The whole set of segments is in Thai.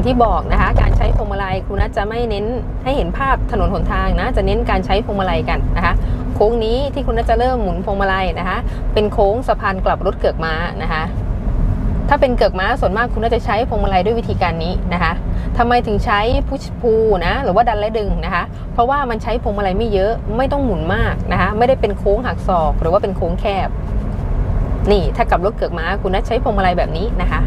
อย่างที่บอกนะคะ การใช้พวงมาลัยครูนัทจะไม่เน้นให้เห็นภาพถนนหนทางนะ จะเน้นการใช้พวงมาลัยกันนะคะ โค้งนี้ที่คุณนัทจะเริ่มหมุนพวงมาลัยนะคะ เป็นโค้งสะพานกลับรถเกือกม้านะคะ ถ้าเป็นเกือกม้าส่วนมากคุณน่าจะใช้พวงมาลัยด้วยวิธีการนี้นะคะทำไมถึงใช้พุชพูนะหรือว่าดันและดึงนะคะ เพราะว่ามันใช้พวงมาลัยไม่เยอะไม่ต้องหมุนมากนะคะ ไม่ได้เป็นโค้งหักศอก หรือว่าเป็นโค้งแคบ นี่ถ้ากลับรถเกือกม้าคุณนัทใช้พวงมาลัยแบบนี้นะคะ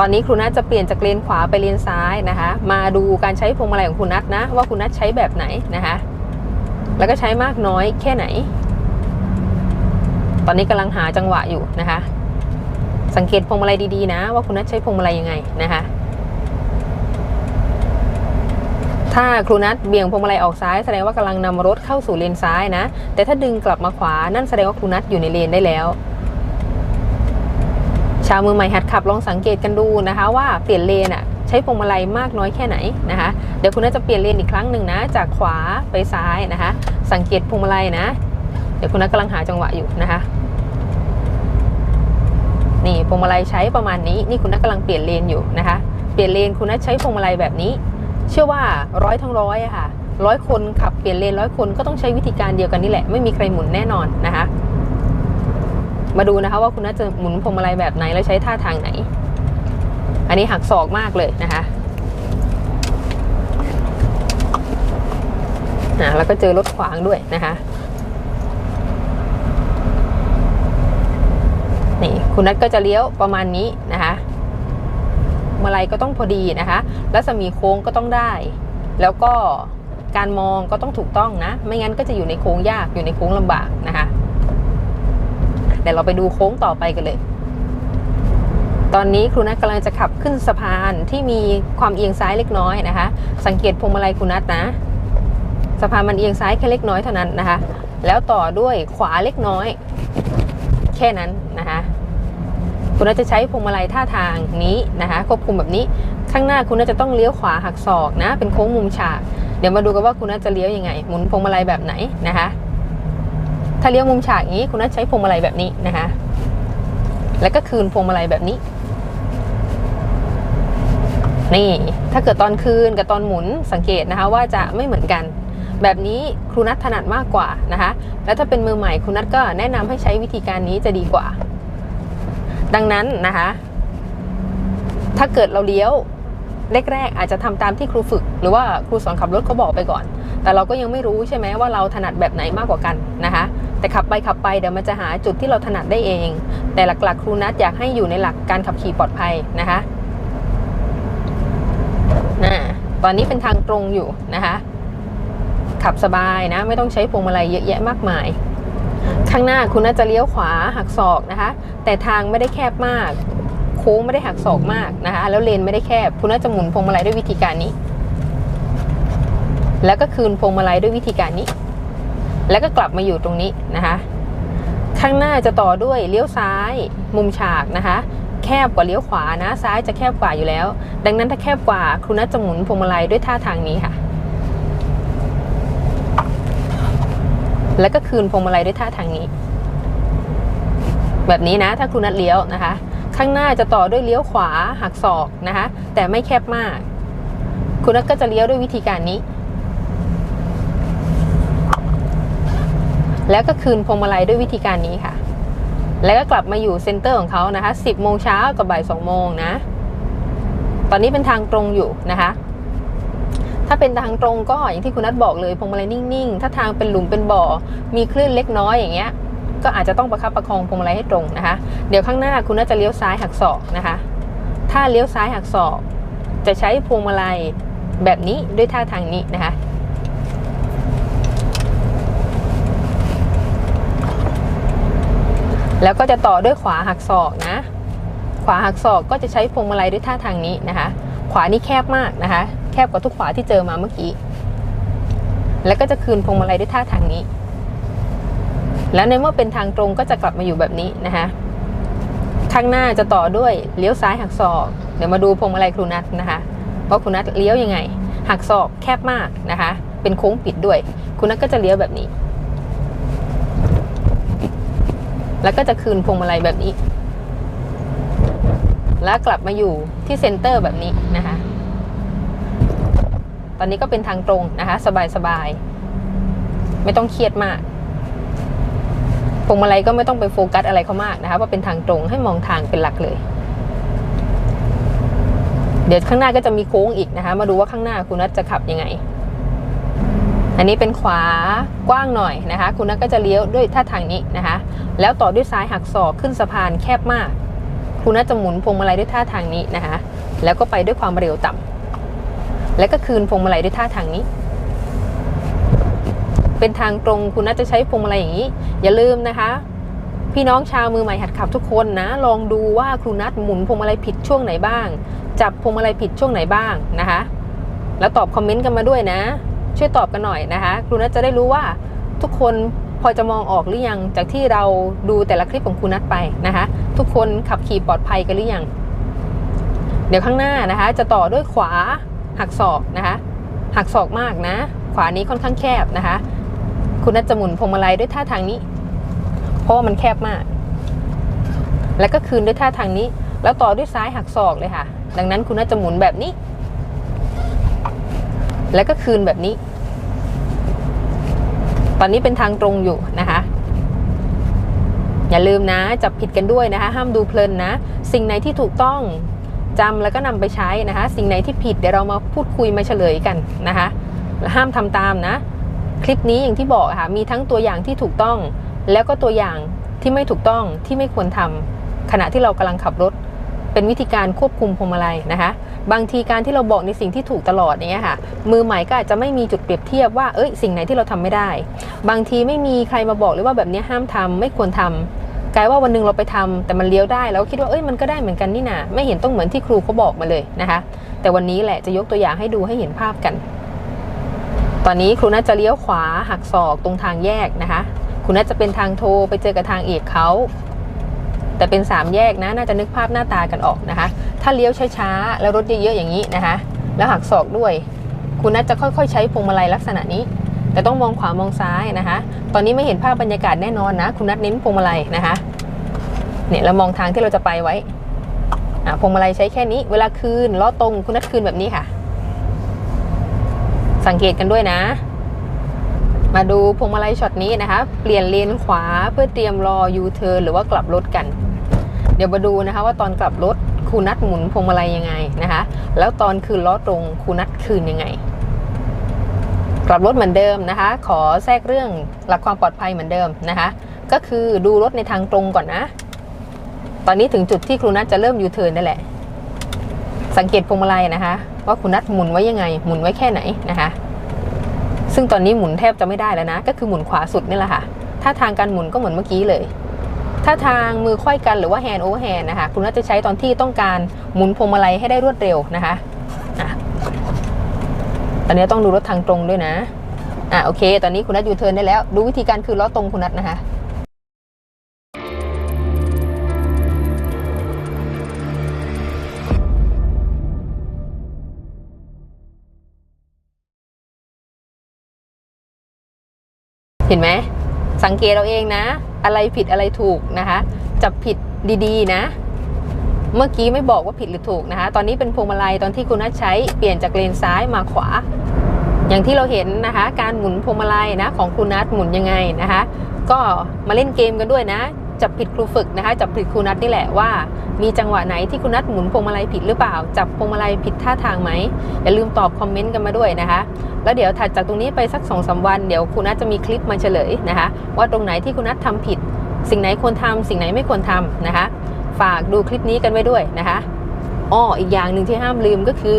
ตอนนี้ครูนัทจะเปลี่ยนจากเลนขวาไปเลนซ้ายนะคะ มาดูการใช้พวงมาลัยของคุณนัทนะ ว่าคุณนัทใช้แบบไหนนะคะ แล้วก็ใช้มากน้อยแค่ไหน ตอนนี้กำลังหาจังหวะอยู่นะคะ สังเกตพวงมาลัยดีๆนะ ว่าคุณนัทใช้พวงมาลัยยังไงนะคะ ถ้าครูนัทเบี่ยงพวงมาลัยออกซ้ายแสดงว่ากำลังนำรถเข้าสู่เลนซ้ายนะ แต่ถ้าดึงกลับมาขวานั่นแสดงว่าครูนัทอยู่ในเลนได้แล้ว ชาวมือใหม่หัดขับลองสังเกตกันดูนะคะว่าเปลี่ยนเลนอะใช้พวงมาลัยมากน้อยแค่ไหนนะคะเดี๋ยวคุณนัทจะเปลี่ยนเลนอีกครั้งหนึ่งนะ จากขวาไปซ้ายนะคะ สังเกตพวงมาลัยนะ เดี๋ยวคุณนัทกำลังหาจังหวะอยู่นะคะนี่พวงมาลัยใช้ประมาณนี้นี่คุณนัทกำลังเปลี่ยนเลนอยู่นะคะ เปลี่ยนเลนคุณนัทใช้พวงมาลัยแบบนี้ เชื่อว่าร้อยทั้งร้อยอะค่ะร้อยคนขับเปลี่ยนเลนร้อยคนก็ต้องใช้วิธีการเดียวกันนี่แหละไม่มีใครหมุนแน่นอนนะคะ มาดูนะคะว่าคุณนัทจะหมุนพวงมาลัยแบบไหนแล้วใช้ท่าทางไหน อันนี้หักศอกมากเลยนะคะนะแล้วก็เจอรถขวางด้วยนะคะ นี่คุณนัทก็จะเลี้ยวประมาณนี้นะคะมาลัยก็ต้องพอดีนะคะรัศมีโค้งก็ต้องได้ แล้วก็การมองก็ต้องถูกต้องนะ ไม่งั้นก็จะอยู่ในโค้งยากอยู่ในโค้งลำบากนะคะ เดี๋ยวเราไปดูโค้งต่อไปกันเลย ตอนนี้ครูนัทกำลังจะขับขึ้นสะพานที่มีความเอียงซ้ายเล็กน้อยนะคะ สังเกตพวงมาลัยครูนัทนะ สะพานมันเอียงซ้ายแค่เล็กน้อยเท่านั้นนะคะ แล้วต่อด้วยขวาเล็กน้อย แค่นั้นนะคะคุณน่าจะใช้พวงมาลัยท่าทางนี้นะคะควบคุมแบบนี้ข้างหน้าคุณน่าจะต้องเลี้ยวขวาหักศอกนะ เป็นโค้งมุมฉาก เดี๋ยวมาดูกันว่าคุณน่าจะเลี้ยวยังไง หมุนพวงมาลัยแบบไหนนะคะ ถ้าเลี้ยวมุมฉากอย่างนี้คุณน่าใช้พวงมาลัยแบบนี้นะคะแล้วก็คืนพวงมาลัยแบบนี้ นี่ ถ้าเกิดตอนคืนกับตอนหมุนสังเกตนะคะว่าจะไม่เหมือนกัน แบบนี้ครูนัทถนัดมากกว่านะคะ แล้วถ้าเป็นมือใหม่ครูนัทก็แนะนำให้ใช้วิธีการนี้จะดีกว่า ดังนั้นนะคะ ถ้าเกิดเราเลี้ยวแรกๆอาจจะทำตามที่ครูฝึก หรือว่าครูสอนขับรถเขาบอกไปก่อน แต่เราก็ยังไม่รู้ใช่ไหมว่าเราถนัดแบบไหนมากกว่ากันนะคะ แต่ขับไปขับไปเดี๋ยวมันจะหาจุดที่เราถนัดได้เอง แต่หลักๆ ครูนัทอยากให้อยู่ในหลักการขับขี่ปลอดภัยนะคะนะตอนนี้เป็นทางตรงอยู่นะคะ ขับสบายนะ ไม่ต้องใช้พวงมาลัยเยอะแยะมากมาย ข้างหน้าคุณน่าจะเลี้ยวขวาหักศอกนะคะ แต่ทางไม่ได้แคบมาก โค้งไม่ได้หักศอกมากนะคะ แล้วเลนไม่ได้แคบ คุณน่าจะหมุนพวงมาลัยด้วยวิธีการนี้ แล้วก็คืนพวงมาลัยด้วยวิธีการนี้ แล้วก็กลับมาอยู่ตรงนี้นะคะ ข้างหน้าจะต่อด้วยเลี้ยวซ้ายมุมฉากนะคะ แคบกว่าเลี้ยวขวานะ ซ้ายจะแคบกว่าอยู่แล้ว ดังนั้นถ้าแคบกว่าคุณน่าจะหมุนพวงมาลัยด้วยท่าทางนี้ค่ะ แล้วก็คืนพวงมาลัยด้วยท่าทางนี้ แบบนี้นะ ถ้าคุณนัดเลี้ยวนะคะ ข้างหน้าจะต่อด้วยเลี้ยวขวาหักศอกนะคะ แต่ไม่แคบมาก คุณนัดก็จะเลี้ยวด้วยวิธีการนี้ แล้วก็คืนพวงมาลัยด้วยวิธีการนี้ค่ะ แล้วก็กลับมาอยู่เซ็นเตอร์ของเขานะคะ 10โมงเช้ากับบ่าย2โมงนะ ตอนนี้เป็นทางตรงอยู่นะคะ ถ้าเป็นทางตรงก็อย่างที่คุณนัทบอกเลยพวงมาลัยนิ่งๆ ถ้าทางเป็นหลุมเป็นบ่อ มีคลื่นเล็กน้อยอย่างเงี้ย ก็อาจจะต้องประคับประคองพวงมาลัยให้ตรงนะคะ เดี๋ยวข้างหน้าคุณน่าจะเลี้ยวซ้ายหักศอกนะคะ ถ้าเลี้ยวซ้ายหักศอก จะใช้พวงมาลัยแบบนี้ด้วยท่าทางนี้นะคะ แล้วก็จะต่อด้วยขวาหักศอกนะ ขวาหักศอกก็จะใช้พวงมาลัยด้วยท่าทางนี้นะคะ ขวานี่แคบมากนะคะ แคบกว่าทุกขวาที่เจอมาเมื่อกี้ แล้วก็จะคืนพวงมาลัยด้วยท่าทางนี้ แล้วในเมื่อเป็นทางตรงก็จะกลับมาอยู่แบบนี้นะคะ ข้างหน้าจะต่อด้วยเลี้ยวซ้ายหักศอก เดี๋ยวมาดูพวงมาลัยครูนัทนะคะว่าครูนัทเลี้ยวยังไง หักศอกแคบมากนะคะ เป็นโค้งปิดด้วย ครูนัทก็จะเลี้ยวแบบนี้ แล้วก็จะคืนพวงมาลัยแบบนี้ แล้วกลับมาอยู่ที่เซ็นเตอร์แบบนี้นะคะ ตอนนี้ก็เป็นทางตรงนะคะ สบายๆ ไม่ต้องเครียดมากพวงมาลัยก็ไม่ต้องไปโฟกัสอะไรเขามากนะคะว่าเป็นทางตรงให้มองทางเป็นหลักเลย เดี๋ยวข้างหน้าก็จะมีโค้งอีกนะคะ มาดูว่าข้างหน้าคุณนัทจะขับยังไง อันนี้เป็นขวากว้างหน่อยนะคะ คุณนัทก็จะเลี้ยวด้วยท่าทางนี้นะคะ แล้วต่อด้วยซ้ายหักศอกขึ้นสะพานแคบมาก คุณนัทจะหมุนพวงมาลัยด้วยท่าทางนี้นะคะ แล้วก็ไปด้วยความเร็วต่ำแล้วก็คืนพวงมาลัยด้วยท่าทางนี้ เป็นทางตรงคุณนัทจะใช้พวงมาลัยอย่างนี้ อย่าลืมนะคะ พี่น้องชาวมือใหม่หัดขับทุกคนนะ ลองดูว่าครูนัทหมุนพวงมาลัยผิดช่วงไหนบ้าง จับพวงมาลัยผิดช่วงไหนบ้างนะคะ แล้วตอบคอมเมนต์กันมาด้วยนะ ช่วยตอบกันหน่อยนะคะครูนัทจะได้รู้ว่าทุกคนพอจะมองออกหรือยังจากที่เราดูแต่ละคลิปของครูนัทไปนะคะ ทุกคนขับขี่ปลอดภัยกันหรือยังเดี๋ยวข้างหน้านะคะ จะต่อด้วยขวาหักศอกนะคะ หักศอกมากนะ ขวานี้ค่อนข้างแคบนะคะ คุณนัทจะหมุนพวงมาลัยด้วยท่าทางนี้ เพราะว่ามันแคบมาก แล้วก็คืนด้วยท่าทางนี้ แล้วต่อด้วยซ้ายหักศอกเลยค่ะ ดังนั้นคุณน่าจะหมุนแบบนี้ แล้วก็คืนแบบนี้ ตอนนี้เป็นทางตรงอยู่นะคะ อย่าลืมนะ จับผิดกันด้วยนะคะ ห้ามดูเพลินนะ สิ่งไหนที่ถูกต้องจำแล้วก็นำไปใช้นะคะ สิ่งไหนที่ผิดเดี๋ยวเรามาพูดคุยมาเฉลยกันนะคะห้ามทำตามนะ คลิปนี้อย่างที่บอกค่ะ มีทั้งตัวอย่างที่ถูกต้อง แล้วก็ตัวอย่างที่ไม่ถูกต้องที่ไม่ควรทำขณะที่เรากำลังขับรถ เป็นวิธีการควบคุมพวงมาลัยนะคะ บางทีการที่เราบอกในสิ่งที่ถูกตลอดเงี้ยค่ะ มือใหม่ก็อาจจะไม่มีจุดเปรียบเทียบว่าเอ้ยสิ่งไหนที่เราทำไม่ได้ บางทีไม่มีใครมาบอกเลยว่าแบบนี้ห้ามทำไม่ควรทำกลายว่าวันหนึงเราไปทำแต่มันเลี้ยวได้แล้วคิดว่าเอ้ยมันก็ได้เหมือนกันนี่นาไม่เห็นต้องเหมือนที่ครูเขาบอกมาเลยนะคะ แต่วันนี้แหละจะยกตัวอย่างให้ดูให้เห็นภาพกัน ตอนนี้ครูน่าจะเลี้ยวขวาหักศอกตรงทางแยกนะคะคุณน่าจะเป็นทางโทรไปเจอกับทางเอกเขา แต่เป็นสามแยกนะน่าจะนึกภาพหน้าตากันออกนะคะ ถ้าเลี้ยวช้าๆแล้วรถเยอะๆอย่างนี้นะคะ แล้วหักศอกด้วย คุณน่าจะค่อยๆ ใช้พวงมาลัยลักษณะนี้ แต่ต้องมองขวามองซ้ายนะคะ ตอนนี้ไม่เห็นภาพบรรยากาศแน่นอนนะ คุณนัดเน้นพวงมาลัยนะคะเนี่ยเรามองทางที่เราจะไปไว้พวงมาลัยใช้แค่นี้ เวลาคืนล้อตรงคุณนัดคืนแบบนี้ค่ะ สังเกตกันด้วยนะ มาดูพวงมาลัยช็อตนี้นะคะ เปลี่ยนเลนขวาเพื่อเตรียมรอยูเทิร์นหรือว่ากลับรถกัน เดี๋ยวมาดูนะคะว่าตอนกลับรถครูนัดหมุนพวงมาลัยยังไงนะคะ แล้วตอนคืนล้อตรงครูนัดคืนยังไง กลับรถเหมือนเดิมนะคะ ขอแทรกเรื่องหลักความปลอดภัยเหมือนเดิมนะคะ ก็คือดูรถในทางตรงก่อนนะ ตอนนี้ถึงจุดที่ครูนัดจะเริ่มยูเทิร์นนั่นแหละ สังเกตพวงมาลัยนะคะ ว่าครูนัดหมุนไว้ยังไง หมุนไว้แค่ไหนนะคะ ซึ่งตอนนี้หมุนแทบจะไม่ได้แล้วนะ ก็คือหมุนขวาสุดนี่แหละค่ะ ถ้าทางการหมุนก็เหมือนเมื่อกี้เลย ถ้าทางมือควยกันหรือว่าแฮนด์โอเวอร์แฮนด์นะคะ คุณน่าจะใช้ตอนที่ต้องการหมุนพวงมาลัยให้ได้รวดเร็วนะคะอะตอนนี้ต้องดูรถทางตรงด้วยนะอะโอเค ตอนนี้คุณนัทยูเทิร์นได้แล้ว ดูวิธีการคืนล้อตรงคุณนัทนะคะเห็นไหม สังเกตเราเองนะ อะไรผิดอะไรถูกนะคะ จับผิดดีๆนะ เมื่อกี้ไม่บอกว่าผิดหรือถูกนะคะ ตอนนี้เป็นพวงมาลัยตอนที่คุณนัทใช้เปลี่ยนจากเลนซ้ายมาขวา อย่างที่เราเห็นนะคะ การหมุนพวงมาลัยนะของคุณนัทหมุนยังไงนะคะ ก็มาเล่นเกมกันด้วยนะ จับผิดครูฝึกนะคะจับผิดครูนัทนี่แหละว่า มีจังหวะไหนที่คุณนัทหมุนพวงมาลัยผิดหรือเปล่า จับพวงมาลัยผิดท่าทางไหมอย่าลืมตอบคอมเมนต์กันมาด้วยนะคะแล้วเดี๋ยวถัดจากตรงนี้ไปสักสองสาวันเดี๋ยวคุณนัทจะมีคลิปมาเฉลยนะคะว่าตรงไหนที่คุณนัททำผิด สิ่งไหนควรทำสิ่งไหนไม่ควรทำนะคะ ฝากดูคลิปนี้กันไว้ด้วยนะคะอ้ออีกอย่างหนึ่งที่ห้ามลืมก็คือ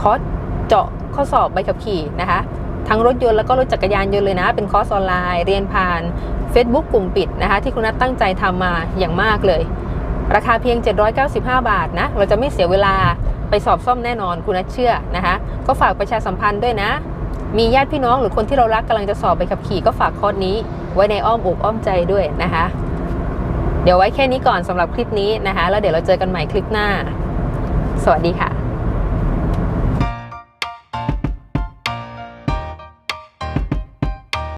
คอร์สเจาะข้อสอบใบขับขี่นะคะ ทั้งรถยนต์แล้วก็รถจักรยานยนต์เลยนะ เป็นคอร์สออนไลน์เรียนผ่าน Facebook กลุ่มปิดนะคะ ที่คุณนัทตั้งใจทำมาอย่างมากเลย ราคาเพียง 795 บาทนะ เราจะไม่เสียเวลาไปสอบซ่อมแน่นอนคุณนัทเชื่อนะคะ ก็ฝากประชาสัมพันธ์ด้วยนะ มีญาติพี่น้องหรือคนที่เรารักกำลังจะสอบใบขับขี่ก็ฝากคอร์สนี้ ไว้ในอ้อมอกอ้อมใจด้วยนะคะ เดี๋ยวไว้แค่นี้ก่อนสำหรับคลิปนี้นะคะ แล้วเดี๋ยวเราเจอกันใหม่คลิปหน้า สวัสดีค่ะ